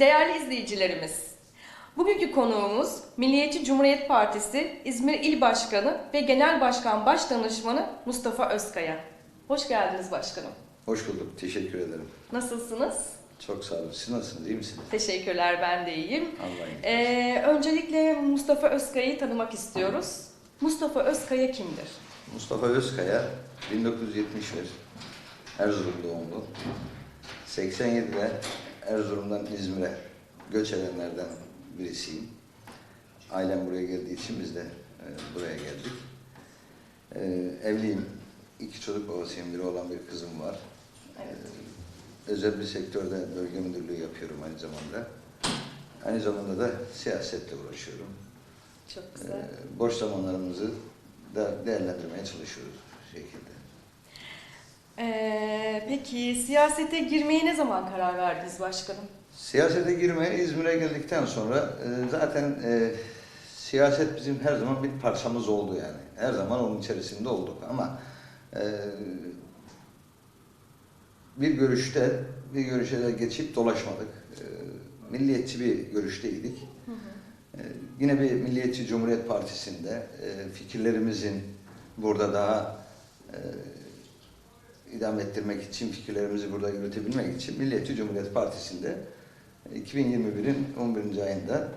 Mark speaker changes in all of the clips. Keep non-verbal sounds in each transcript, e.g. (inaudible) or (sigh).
Speaker 1: Değerli izleyicilerimiz, bugünkü konuğumuz Milliyetçi Cumhuriyet Partisi İzmir İl Başkanı ve Genel Başkan Başdanışmanı Mustafa Özkaya. Hoş geldiniz başkanım.
Speaker 2: Hoş bulduk. Teşekkür ederim.
Speaker 1: Nasılsınız?
Speaker 2: Çok sağ olun. Siz nasılsınız? İyi misiniz?
Speaker 1: Teşekkürler, ben de iyiyim.
Speaker 2: Allah'ın
Speaker 1: Ee, öncelikle Mustafa Özkaya'yı tanımak istiyoruz. Mustafa Özkaya kimdir?
Speaker 2: Mustafa Özkaya 1971 Erzurum doğumlu. 87'de Erzurum'dan İzmir'e göç edenlerden birisiyim. Ailem buraya geldiği için biz de e, buraya geldik. E, evliyim. İki çocuk babasıyım. Biri olan bir kızım var.
Speaker 1: Evet.
Speaker 2: Özel bir sektörde bölge müdürlüğü yapıyorum aynı zamanda. Aynı zamanda da siyasetle uğraşıyorum.
Speaker 1: Çok güzel.
Speaker 2: boş zamanlarımızı da değerlendirmeye çalışıyoruz bu şekilde.
Speaker 1: Ee, peki siyasete girmeye ne zaman karar verdiniz başkanım?
Speaker 2: Siyasete girmeye İzmir'e geldikten sonra e, zaten e, siyaset bizim her zaman bir parçamız oldu yani. Her zaman onun içerisinde olduk ama e, bir görüşte bir görüşe de geçip dolaşmadık. E, milliyetçi bir görüşteydik. E, Yine bir Milliyetçi Cumhuriyet Partisi'nde e, fikirlerimizin burada daha e, idam ettirmek için, fikirlerimizi burada yürütebilmek için Milliyetçi Cumhuriyet Partisi'nde e, 2021'in 11. ayında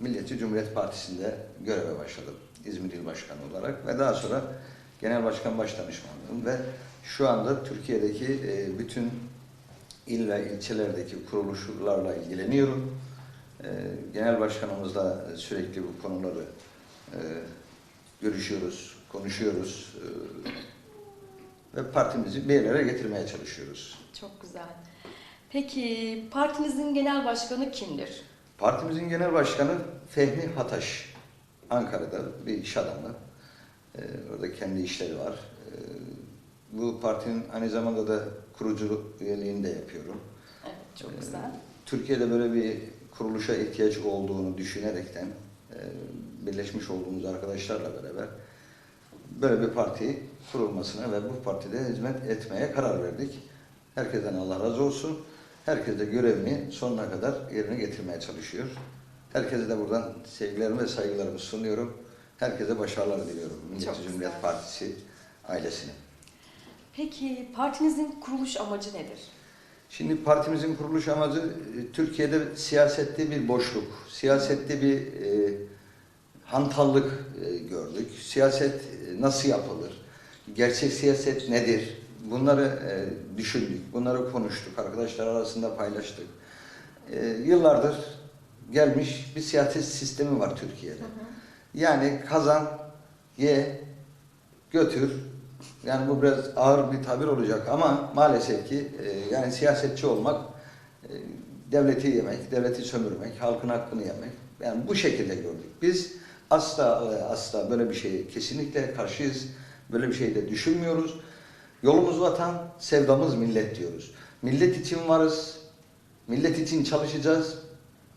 Speaker 2: Milliyetçi Cumhuriyet Partisi'nde göreve başladım. İzmir İl Başkanı olarak ve daha sonra Genel Başkan Başdanışmanlığım ve şu anda Türkiye'deki e, bütün il ve ilçelerdeki kuruluşlarla ilgileniyorum. Ee, Genel başkanımızla sürekli bu konuları e, görüşüyoruz, konuşuyoruz e, ve partimizi bir yerlere getirmeye çalışıyoruz.
Speaker 1: Çok güzel. Peki partinizin genel başkanı kimdir?
Speaker 2: Partimizin genel başkanı Fehmi Hataş, Ankara'da bir iş adamı. Ee, orada kendi işleri var. Ee, bu partinin aynı zamanda da kurucu üyeliğini de yapıyorum.
Speaker 1: Evet, çok
Speaker 2: Ee,
Speaker 1: güzel.
Speaker 2: Türkiye'de böyle bir kuruluşa ihtiyaç olduğunu düşünerekten e, birleşmiş olduğumuz arkadaşlarla beraber böyle bir parti kurulmasına ve bu partide hizmet etmeye karar verdik. Herkesten Allah razı olsun. Herkes de görevini sonuna kadar yerine getirmeye çalışıyor. Herkese de buradan sevgilerimi ve saygılarımı sunuyorum. Herkese başarılar diliyorum. Milliyetçi. Cumhuriyet Partisi ailesine.
Speaker 1: Peki partinizin kuruluş amacı nedir?
Speaker 2: Şimdi partimizin kuruluş amacı e, Türkiye'de siyasette bir boşluk, siyasette bir e, hantallık e, gördük. Siyaset nasıl yapılır? Gerçek siyaset nedir? Bunları e, düşündük, bunları konuştuk, arkadaşlar arasında paylaştık. E, yıllardır gelmiş bir siyaset sistemi var Türkiye'de. Yani kazan, ye, götür. Yani bu biraz ağır bir tabir olacak ama maalesef ki e, yani siyasetçi olmak e, devleti yemek, devleti sömürmek, halkın hakkını yemek. Yani bu şekilde gördük. Biz asla e, asla böyle bir şeye kesinlikle karşıyız. Böyle bir şey de düşünmüyoruz. Yolumuz vatan, sevdamız millet diyoruz. Millet için varız. Millet için çalışacağız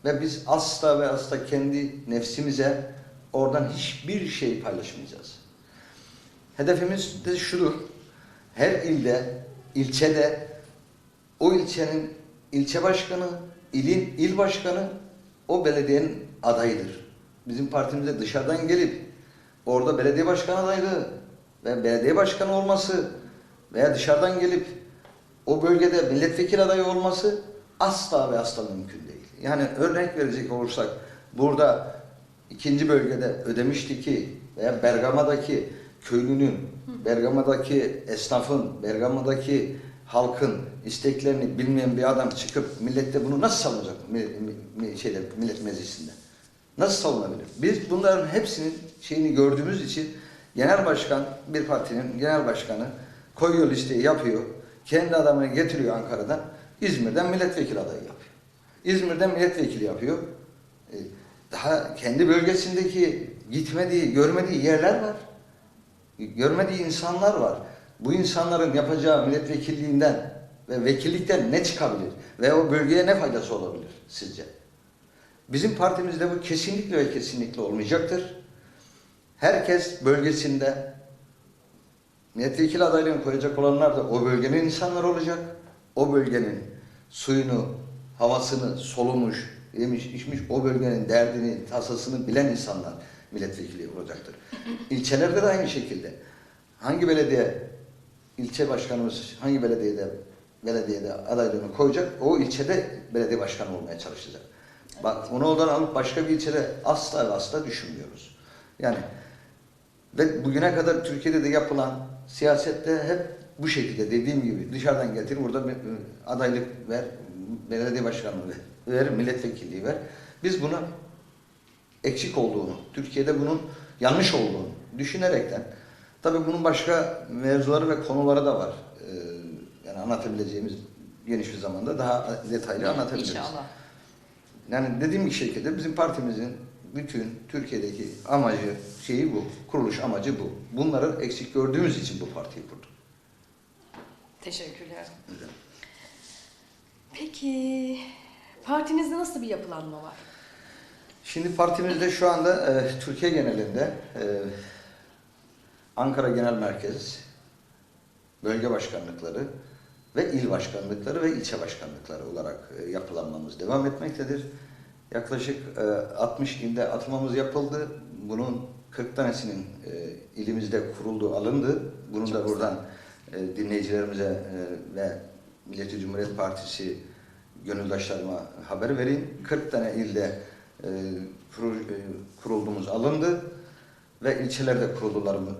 Speaker 2: ve biz asla ve asla kendi nefsimize oradan hiçbir şey paylaşmayacağız. Hedefimiz de şudur. Her ilde, ilçede o ilçenin ilçe başkanı, ilin il başkanı o belediyenin adayıdır. Bizim partimize dışarıdan gelip orada belediye başkanı adaylığı ve belediye başkanı olması veya dışarıdan gelip o bölgede milletvekili adayı olması asla ve asla mümkün değil. Yani örnek verecek olursak burada ikinci bölgede Ödemiş'teki veya Bergama'daki köylünün, Bergama'daki esnafın, Bergama'daki halkın isteklerini bilmeyen bir adam çıkıp millette bunu nasıl savunacak mi, mi- şeyde, millet meclisinde? Nasıl savunabilir? Biz bunların hepsinin şeyini gördüğümüz için genel başkan, bir partinin genel başkanı koyuyor listeyi yapıyor. Kendi adamını getiriyor Ankara'dan. İzmir'den milletvekili adayı yapıyor. İzmir'den milletvekili yapıyor. E, Daha kendi bölgesindeki gitmediği, görmediği yerler var. Görmediği insanlar var. Bu insanların yapacağı milletvekilliğinden ve vekillikten ne çıkabilir? Ve o bölgeye ne faydası olabilir sizce? Bizim partimizde bu kesinlikle ve kesinlikle olmayacaktır. Herkes bölgesinde milletvekili adaylığını koyacak olanlar da o bölgenin insanları olacak. O bölgenin suyunu, havasını solumuş, yemiş, içmiş o bölgenin derdini, tasasını bilen insanlar milletvekili olacaktır. İlçelerde de aynı şekilde. Hangi belediye ilçe başkanımız hangi belediyede belediyede adaylığını koyacak o ilçede belediye başkanı olmaya çalışacak. Bak onu oradan alıp başka bir ilçede asla ve asla düşünmüyoruz. Yani ve bugüne kadar Türkiye'de de yapılan siyasette hep bu şekilde dediğim gibi dışarıdan getir, burada e, adaylık ver, belediye başkanlığı ver, ver, milletvekilliği ver. Biz bunu eksik olduğunu, Türkiye'de bunun yanlış olduğunu düşünerekten, tabii bunun başka mevzuları ve konuları da var. Ee, yani anlatabileceğimiz geniş bir zamanda daha detaylı anlatabiliriz.
Speaker 1: İnşallah.
Speaker 2: Yani dediğim bir şekilde bizim partimizin bütün Türkiye'deki amacı, şeyi bu. Kuruluş amacı bu. Bunları eksik gördüğümüz için bu partiyi kurduk.
Speaker 1: Teşekkürler. Peki partinizde nasıl bir yapılanma var?
Speaker 2: Şimdi partimizde şu anda e, Türkiye genelinde e, Ankara Genel Merkez, bölge başkanlıkları ve il başkanlıkları ve ilçe başkanlıkları olarak e, yapılanmamız devam etmektedir. Yaklaşık e, 60 ilde atılmamız yapıldı. Bunun 40 tanesinin e, ilimizde kurulduğu alındı. Bunu
Speaker 1: Çok
Speaker 2: da buradan e, dinleyicilerimize e, ve Milliyetçi Cumhuriyet Partisi gönüldaşlarıma haber vereyim. 40 tane ilde e, kuru- e, kurulduğumuz alındı ve ilçelerde kurullarımız,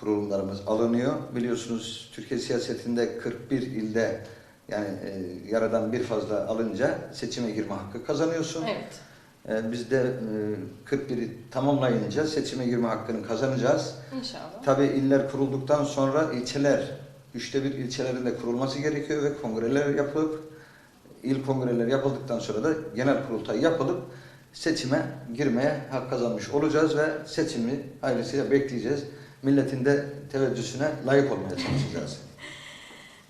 Speaker 2: kurulumlarımız alınıyor. Biliyorsunuz Türkiye siyasetinde 41 ilde yani e, yaradan bir fazla alınca seçime girme hakkı kazanıyorsun.
Speaker 1: Evet.
Speaker 2: E, biz de e, 41'i tamamlayınca seçime girme hakkını kazanacağız.
Speaker 1: İnşallah.
Speaker 2: Tabii iller kurulduktan sonra ilçeler, üçte bir ilçelerin de kurulması gerekiyor ve kongreler yapılıp, il kongreleri yapıldıktan sonra da genel kurultay yapılıp seçime girmeye hak kazanmış olacağız ve seçimi ailesiyle bekleyeceğiz. Milletin de teveccühüne layık olmaya çalışacağız. (laughs)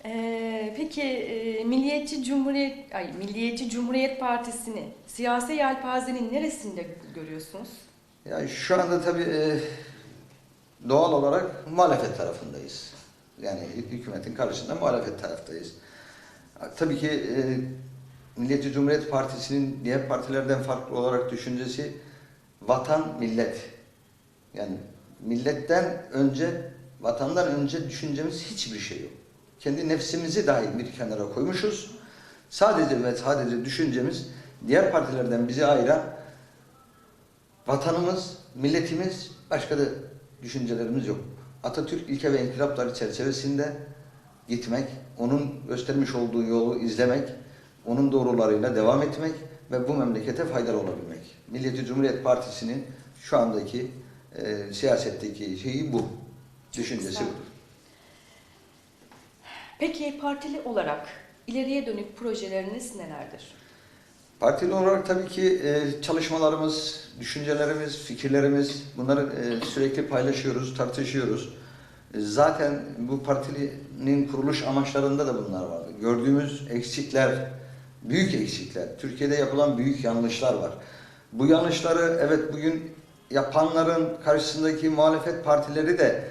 Speaker 1: Ee, peki e, Milliyetçi Cumhuriyet ay Milliyetçi Cumhuriyet Partisi'ni siyasi yelpazenin neresinde görüyorsunuz?
Speaker 2: Yani şu anda tabii e, doğal olarak muhalefet tarafındayız. Yani hü- hükümetin karşısında muhalefet taraftayız. Tabii ki e, Milliyetçi Cumhuriyet Partisi'nin diğer partilerden farklı olarak düşüncesi vatan, millet. Yani milletten önce, vatandan önce düşüncemiz hiçbir şey yok. Kendi nefsimizi dahi bir kenara koymuşuz. Sadece ve sadece düşüncemiz diğer partilerden bizi ayıran Vatanımız, milletimiz, başka da düşüncelerimiz yok. Atatürk ilke ve inkılapları çerçevesinde gitmek, onun göstermiş olduğu yolu izlemek, onun doğrularıyla devam etmek ve bu memlekete faydalı olabilmek. Milliyetçi Cumhuriyet Partisi'nin şu andaki e, siyasetteki şeyi bu. Düşüncesi bu.
Speaker 1: Peki partili olarak ileriye dönük projeleriniz nelerdir?
Speaker 2: Partili olarak tabii ki e, çalışmalarımız, düşüncelerimiz, fikirlerimiz bunları e, sürekli paylaşıyoruz, tartışıyoruz. E, Zaten bu partinin kuruluş amaçlarında da bunlar vardı. Gördüğümüz eksikler, büyük eksikler, Türkiye'de yapılan büyük yanlışlar var. Bu yanlışları evet bugün yapanların karşısındaki muhalefet partileri de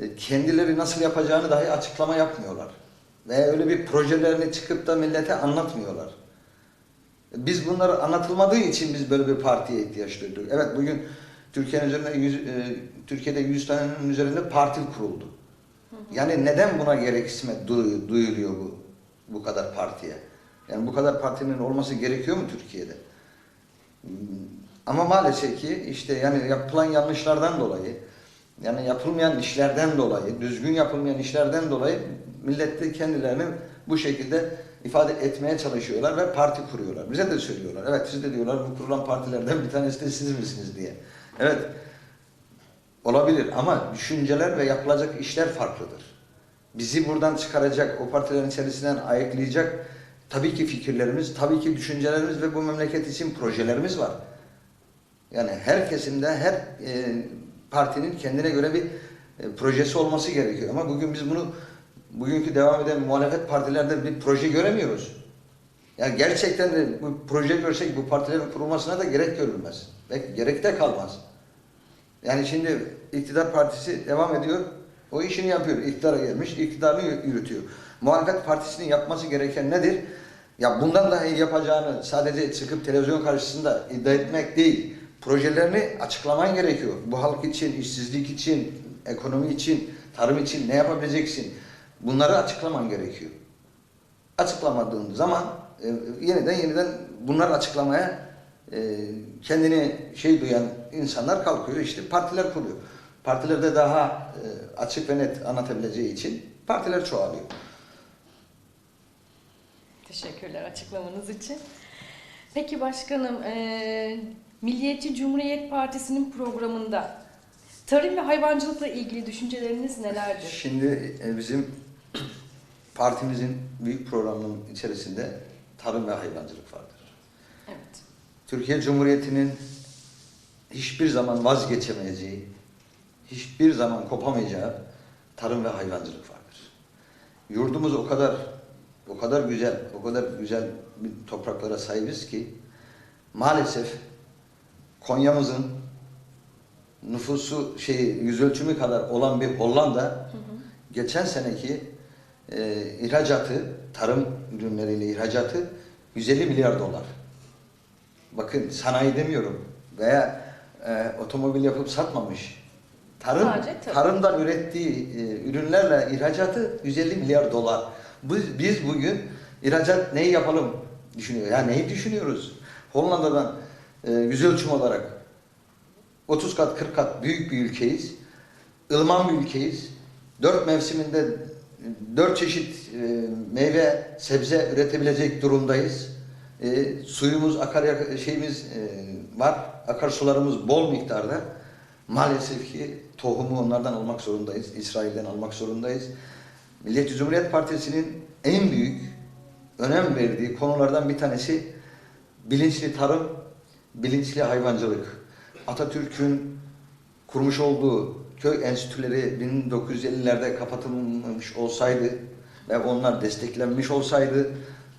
Speaker 2: e, kendileri nasıl yapacağını dahi açıklama yapmıyorlar. Ve öyle bir projelerini çıkıp da millete anlatmıyorlar. Biz bunları anlatılmadığı için biz böyle bir partiye ihtiyaç duyduk. Evet bugün Türkiye'nin üzerinde 100, e, Türkiye'de 100 tanenin üzerinde parti kuruldu. Yani neden buna gereksimet du- duyuluyor bu bu kadar partiye? Yani bu kadar partinin olması gerekiyor mu Türkiye'de? Ama maalesef ki işte yani yapılan yanlışlardan dolayı, yani yapılmayan işlerden dolayı, düzgün yapılmayan işlerden dolayı millette kendilerini bu şekilde ifade etmeye çalışıyorlar ve parti kuruyorlar. Bize de söylüyorlar. Evet siz de diyorlar bu kurulan partilerden bir tanesi de siz misiniz diye. Evet olabilir ama düşünceler ve yapılacak işler farklıdır. Bizi buradan çıkaracak, o partilerin içerisinden ayıklayacak tabii ki fikirlerimiz, tabii ki düşüncelerimiz ve bu memleket için projelerimiz var. Yani her kesimde, her e, partinin kendine göre bir e, projesi olması gerekiyor. Ama bugün biz bunu bugünkü devam eden muhalefet partilerde bir proje göremiyoruz. Yani gerçekten de bu proje görsek bu partilerin kurulmasına da gerek görülmez. Belki gerek de kalmaz. Yani şimdi iktidar partisi devam ediyor. O işini yapıyor. İktidara gelmiş, iktidarını yürütüyor. Muhalefet partisinin yapması gereken nedir? Ya bundan daha iyi yapacağını sadece çıkıp televizyon karşısında iddia etmek değil. Projelerini açıklaman gerekiyor. Bu halk için, işsizlik için, ekonomi için, tarım için ne yapabileceksin? Bunları açıklaman gerekiyor. Açıklamadığın zaman e, yeniden yeniden bunları açıklamaya e, kendini şey duyan insanlar kalkıyor işte partiler kuruyor. Partilerde daha e, açık ve net anlatabileceği için partiler çoğalıyor.
Speaker 1: Teşekkürler açıklamanız için. Peki başkanım, eee, Milliyetçi Cumhuriyet Partisi'nin programında tarım ve hayvancılıkla ilgili düşünceleriniz nelerdir?
Speaker 2: Şimdi e, bizim (clears throat) partimizin büyük programının içerisinde tarım ve hayvancılık vardır.
Speaker 1: Evet.
Speaker 2: Türkiye Cumhuriyeti'nin hiçbir zaman vazgeçemeyeceği, hiçbir zaman kopamayacağı tarım ve hayvancılık vardır. Yurdumuz o kadar o kadar güzel, o kadar güzel bir topraklara sahibiz ki maalesef Konya'mızın nüfusu şey yüz ölçümü kadar olan bir Hollanda geçen seneki e, ihracatı, tarım ürünleriyle ihracatı 150 milyar dolar. Bakın sanayi demiyorum veya e, otomobil yapıp satmamış. Tarım,
Speaker 1: Sadece tarım.
Speaker 2: tarımdan ürettiği e, ürünlerle ihracatı 150 milyar dolar. Biz, biz bugün ihracat neyi yapalım düşünüyor. Ya neyi düşünüyoruz? Hollanda'dan e, yüz ölçüm olarak 30 kat 40 kat büyük bir ülkeyiz. ılıman bir ülkeyiz. Dört mevsiminde dört çeşit e, meyve, sebze üretebilecek durumdayız. E, suyumuz, akar şeyimiz e, var. Akarsularımız bol miktarda. Maalesef ki tohumu onlardan almak zorundayız. İsrail'den almak zorundayız. Milliyetçi Cumhuriyet Partisi'nin en büyük önem verdiği konulardan bir tanesi bilinçli tarım, bilinçli hayvancılık. Atatürk'ün kurmuş olduğu köy enstitüleri 1950'lerde kapatılmış olsaydı ve onlar desteklenmiş olsaydı,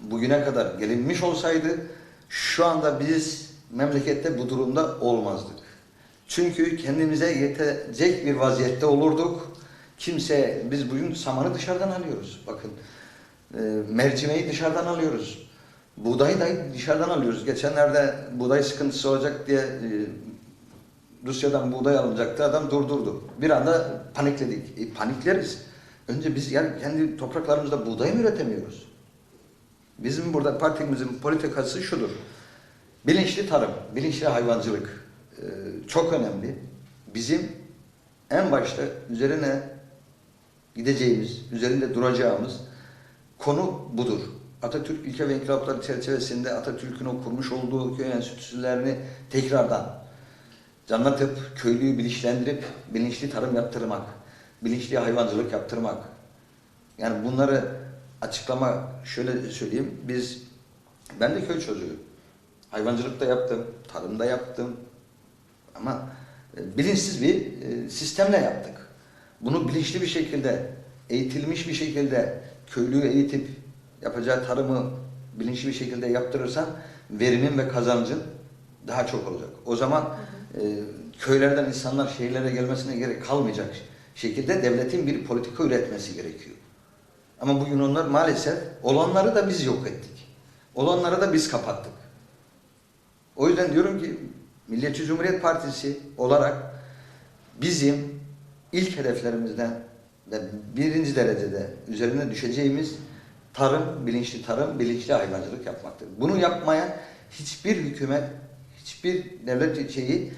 Speaker 2: bugüne kadar gelinmiş olsaydı şu anda biz memlekette bu durumda olmazdık. Çünkü kendimize yetecek bir vaziyette olurduk. Kimse, biz bugün samanı dışarıdan alıyoruz. Bakın, e, mercimeği dışarıdan alıyoruz. Buğdayı da dışarıdan alıyoruz. Geçenlerde buğday sıkıntısı olacak diye e, Rusya'dan buğday alınacaktı. Adam durdurdu. Bir anda panikledik. E, panikleriz. Önce biz yani kendi topraklarımızda buğday mı üretemiyoruz? Bizim burada partimizin politikası şudur. Bilinçli tarım, bilinçli hayvancılık e, çok önemli. Bizim en başta üzerine gideceğimiz, üzerinde duracağımız konu budur. Atatürk ilke ve inkılapları çerçevesinde Atatürk'ün o kurmuş olduğu köy enstitülerini tekrardan canlatıp, köylüyü bilinçlendirip bilinçli tarım yaptırmak, bilinçli hayvancılık yaptırmak. Yani bunları açıklama şöyle söyleyeyim. Biz, ben de köy çocuğuyum. Hayvancılık da yaptım, tarım da yaptım. Ama e, bilinçsiz bir e, sistemle yaptık. Bunu bilinçli bir şekilde, eğitilmiş bir şekilde köylüyü eğitip yapacağı tarımı bilinçli bir şekilde yaptırırsan verimin ve kazancın daha çok olacak. O zaman e, köylerden insanlar şehirlere gelmesine gerek kalmayacak şekilde devletin bir politika üretmesi gerekiyor. Ama bugün onlar maalesef olanları da biz yok ettik. Olanları da biz kapattık. O yüzden diyorum ki Milliyetçi Cumhuriyet Partisi olarak bizim ilk hedeflerimizden birinci derecede üzerine düşeceğimiz tarım, bilinçli tarım, bilinçli hayvancılık yapmaktır. Bunu yapmaya hiçbir hükümet, hiçbir devlet şeyi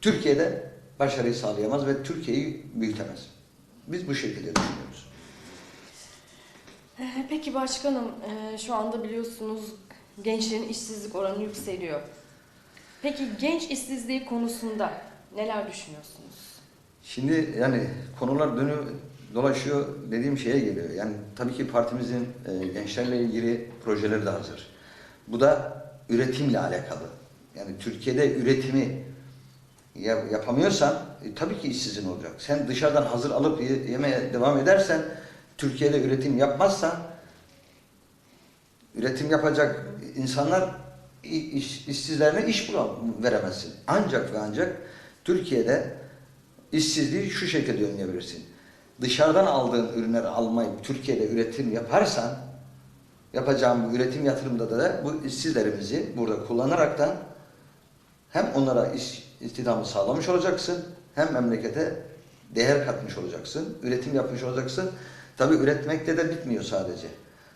Speaker 2: Türkiye'de başarıyı sağlayamaz ve Türkiye'yi büyütemez. Biz bu şekilde düşünüyoruz.
Speaker 1: Ee, Peki başkanım, e, şu anda biliyorsunuz gençlerin işsizlik oranı yükseliyor. Peki genç işsizliği konusunda neler düşünüyorsunuz?
Speaker 2: Şimdi yani konular dönüyor, dolaşıyor dediğim şeye geliyor. Yani tabii ki partimizin e, gençlerle ilgili projeleri de hazır. Bu da üretimle alakalı. Yani Türkiye'de üretimi ya- yapamıyorsan e, tabii ki işsizin olacak. Sen dışarıdan hazır alıp ye- yemeye devam edersen, Türkiye'de üretim yapmazsan, üretim yapacak insanlar iş, işsizlerine iş veremezsin. Ancak ve ancak Türkiye'de işsizliği şu şekilde önleyebilirsin. Dışarıdan aldığın ürünleri almayıp Türkiye'de üretim yaparsan yapacağım bu üretim yatırımda da bu işsizlerimizi burada kullanaraktan hem onlara iş istihdamı sağlamış olacaksın, hem memlekete değer katmış olacaksın, üretim yapmış olacaksın. Tabii üretmekte de bitmiyor sadece.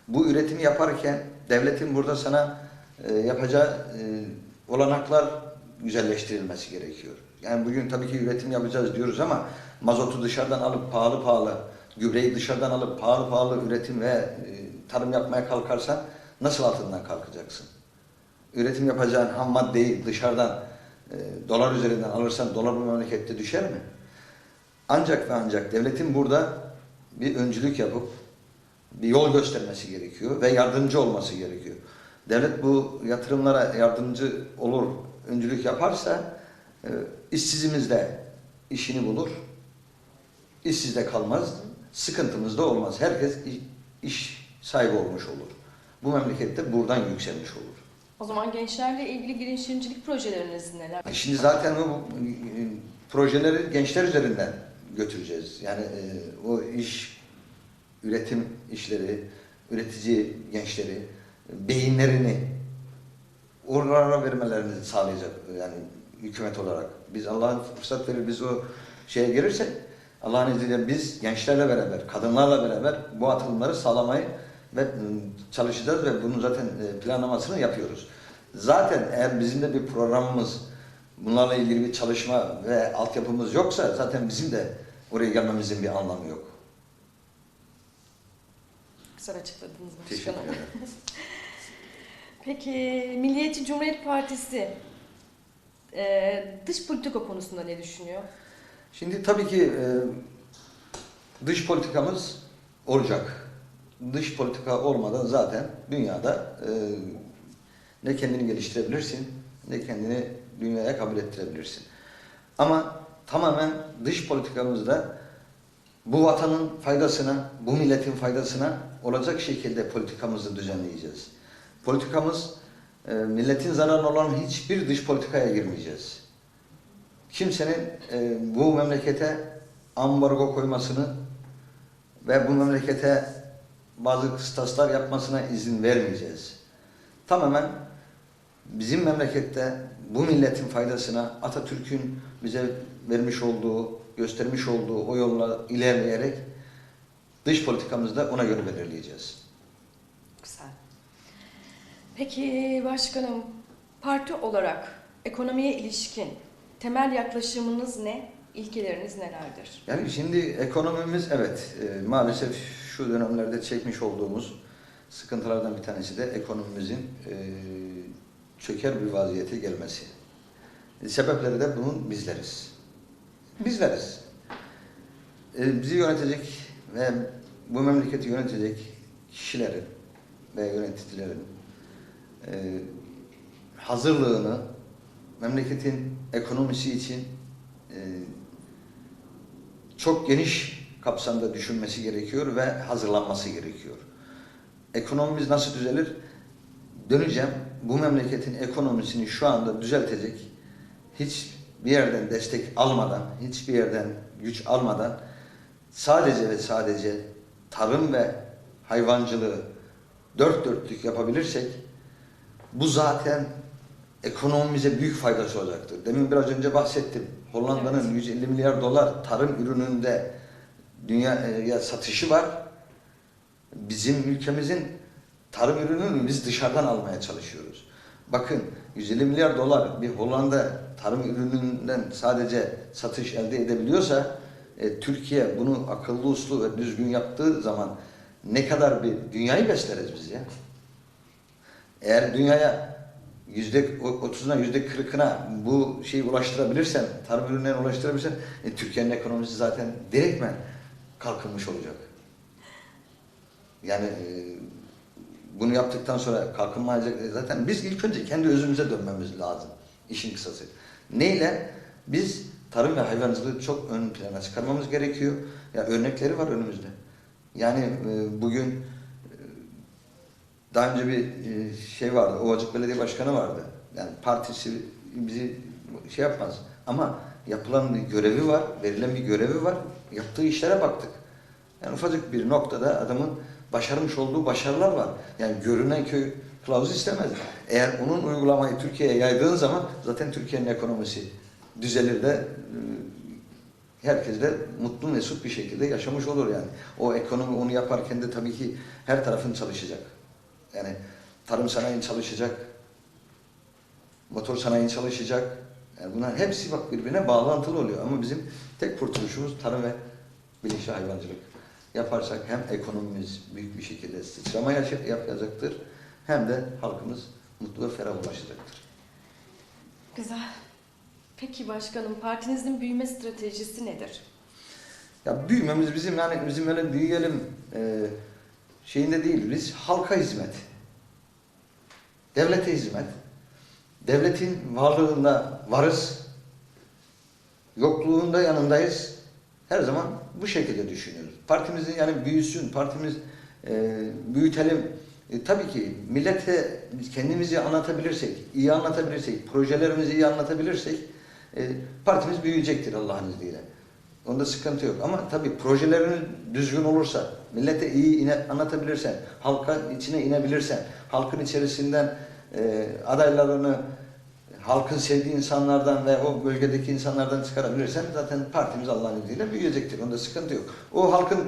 Speaker 2: Bu üretimi yaparken devletin burada sana e, yapacağı e, olanaklar güzelleştirilmesi gerekiyor. Yani bugün tabii ki üretim yapacağız diyoruz ama mazotu dışarıdan alıp pahalı pahalı, gübreyi dışarıdan alıp pahalı pahalı üretim ve e, tarım yapmaya kalkarsan nasıl altından kalkacaksın? Üretim yapacağın ham maddeyi dışarıdan e, dolar üzerinden alırsan dolar bu memlekette düşer mi? Ancak ve ancak devletin burada bir öncülük yapıp bir yol göstermesi gerekiyor ve yardımcı olması gerekiyor. Devlet bu yatırımlara yardımcı olur, öncülük yaparsa e, işsizimiz de işini bulur, işsiz de kalmaz, sıkıntımız da olmaz. Herkes iş sahibi olmuş olur. Bu memlekette buradan yükselmiş olur.
Speaker 1: O zaman gençlerle ilgili girişimcilik projeleriniz neler?
Speaker 2: E Şimdi zaten bu e, projeleri gençler üzerinden götüreceğiz. Yani e, o iş, üretim işleri, üretici gençleri, beyinlerini oralara vermelerini sağlayacak yani hükümet olarak. Biz Allah'ın fırsat verir, biz o şeye gelirsek Allah'ın izniyle biz gençlerle beraber, kadınlarla beraber bu atılımları sağlamayı ve m, çalışacağız ve bunun zaten e, planlamasını yapıyoruz. Zaten eğer bizim de bir programımız, bunlarla ilgili bir çalışma ve altyapımız yoksa zaten bizim de oraya gelmemizin bir anlamı yok.
Speaker 1: Güzel açıkladınız
Speaker 2: Teşekkür
Speaker 1: başkanım.
Speaker 2: ederim. (laughs)
Speaker 1: Peki Milliyetçi Cumhuriyet Partisi e, dış politika konusunda ne düşünüyor?
Speaker 2: Şimdi tabii ki e, dış politikamız olacak. Dış politika olmadan zaten dünyada e, ne kendini geliştirebilirsin ne kendini dünyaya kabul ettirebilirsin. Ama tamamen dış politikamızda bu vatanın faydasına, bu milletin faydasına olacak şekilde politikamızı düzenleyeceğiz. Politikamız e, milletin zararına olan hiçbir dış politikaya girmeyeceğiz kimsenin e, bu memlekete ambargo koymasını ve bu memlekete bazı kıstaslar yapmasına izin vermeyeceğiz. Tamamen bizim memlekette bu milletin faydasına Atatürk'ün bize vermiş olduğu, göstermiş olduğu o yolla ilerleyerek dış politikamızda ona göre belirleyeceğiz.
Speaker 1: Güzel. Peki başkanım, parti olarak ekonomiye ilişkin temel yaklaşımınız ne? İlkeleriniz nelerdir?
Speaker 2: Yani şimdi ekonomimiz evet e, maalesef şu dönemlerde çekmiş olduğumuz sıkıntılardan bir tanesi de ekonomimizin e, çöker bir vaziyete gelmesi. E, sebepleri de bunun bizleriz. Bizleriz. E, bizi yönetecek ve bu memleketi yönetecek kişilerin ve yöneticilerin e, hazırlığını memleketin ekonomisi için e, çok geniş kapsamda düşünmesi gerekiyor ve hazırlanması gerekiyor. Ekonomimiz nasıl düzelir? Döneceğim. Bu memleketin ekonomisini şu anda düzeltecek hiçbir yerden destek almadan, hiçbir yerden güç almadan sadece ve sadece tarım ve hayvancılığı dört dörtlük yapabilirsek bu zaten ekonomimize büyük faydası olacaktır. Demin biraz önce bahsettim. Hollanda'nın
Speaker 1: Evet.
Speaker 2: 150 milyar dolar tarım ürününde dünyaya satışı var. Bizim ülkemizin tarım ürününü biz dışarıdan almaya çalışıyoruz. Bakın 150 milyar dolar bir Hollanda tarım ürününden sadece satış elde edebiliyorsa e, Türkiye bunu akıllı uslu ve düzgün yaptığı zaman ne kadar bir dünyayı besleriz biz ya. Eğer dünyaya yüzde otuzuna yüzde kırkına bu şeyi ulaştırabilirsen, tarım ürünlerine ulaştırabilirsen e, Türkiye'nin ekonomisi zaten direktmen kalkınmış olacak. Yani e, bunu yaptıktan sonra kalkınmayacak. E, Zaten biz ilk önce kendi özümüze dönmemiz lazım. işin kısası. Neyle? Biz tarım ve hayvancılığı çok ön plana çıkarmamız gerekiyor. Ya örnekleri var önümüzde. Yani e, bugün daha önce bir e, şey vardı, Ovacık Belediye Başkanı vardı. Yani partisi bizi şey yapmaz. Ama yapılan bir görevi var, verilen bir görevi var. Yaptığı işlere baktık. Yani ufacık bir noktada adamın başarmış olduğu başarılar var. Yani görünen köy kılavuz istemez. Eğer onun uygulamayı Türkiye'ye yaydığın zaman zaten Türkiye'nin ekonomisi düzelir de e, herkes de mutlu mesut bir şekilde yaşamış olur yani. O ekonomi onu yaparken de tabii ki her tarafın çalışacak. Yani tarım sanayin çalışacak, motor sanayin çalışacak. Yani bunlar hepsi bak birbirine bağlantılı oluyor. Ama bizim tek kurtuluşumuz tarım ve bilinçli hayvancılık. Yaparsak hem ekonomimiz büyük bir şekilde sıçrama yapacaktır hem de halkımız mutlu ve ferah ulaşacaktır.
Speaker 1: Güzel. Peki başkanım partinizin büyüme stratejisi nedir?
Speaker 2: Ya büyümemiz bizim yani bizim öyle büyüyelim e, şeyinde değil. Biz halka hizmet. Devlete hizmet. Devletin varlığında varız. Yokluğunda yanındayız. Her zaman bu şekilde düşünüyoruz. Partimizin yani büyüsün, partimiz e, büyütelim. E, tabii ki millete kendimizi anlatabilirsek, iyi anlatabilirsek, projelerimizi iyi anlatabilirsek e, partimiz büyüyecektir Allah'ın izniyle. Onda sıkıntı yok. Ama tabii projelerin düzgün olursa, millete iyi ine, anlatabilirsen, halka içine inebilirsen, halkın içerisinden e, adaylarını halkın sevdiği insanlardan ve o bölgedeki insanlardan çıkarabilirsen zaten partimiz Allah'ın izniyle büyüyecektir. Onda sıkıntı yok. O halkın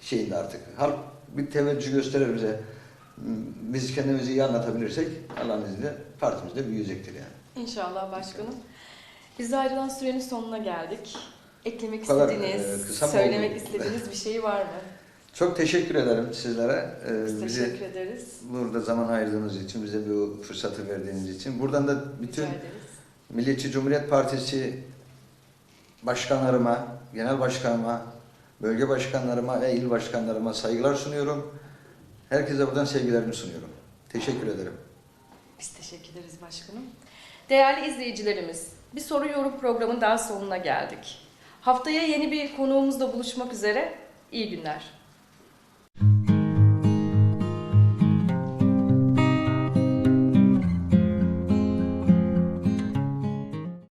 Speaker 2: şeyinde artık. Halk bir teveccüh gösterir bize. Biz kendimizi iyi anlatabilirsek Allah'ın izniyle partimiz de büyüyecektir yani.
Speaker 1: İnşallah başkanım. Biz de ayrılan sürenin sonuna geldik. Eklemek
Speaker 2: kadar,
Speaker 1: istediğiniz,
Speaker 2: e,
Speaker 1: söylemek
Speaker 2: oldu?
Speaker 1: istediğiniz bir şey var mı? (laughs)
Speaker 2: Çok teşekkür ederim sizlere. Ee,
Speaker 1: Biz
Speaker 2: bizi
Speaker 1: teşekkür ederiz.
Speaker 2: burada zaman ayırdığınız için, bize bu fırsatı verdiğiniz için. Buradan da bütün. Milliyetçi Cumhuriyet Partisi başkanlarıma, genel başkanıma, bölge başkanlarıma ve il başkanlarıma saygılar sunuyorum. Herkese buradan sevgilerimi sunuyorum. Teşekkür ederim.
Speaker 1: Biz teşekkür ederiz başkanım. Değerli izleyicilerimiz, bir soru yorum programının daha sonuna geldik. Haftaya yeni bir konuğumuzla buluşmak üzere. İyi günler. Müzik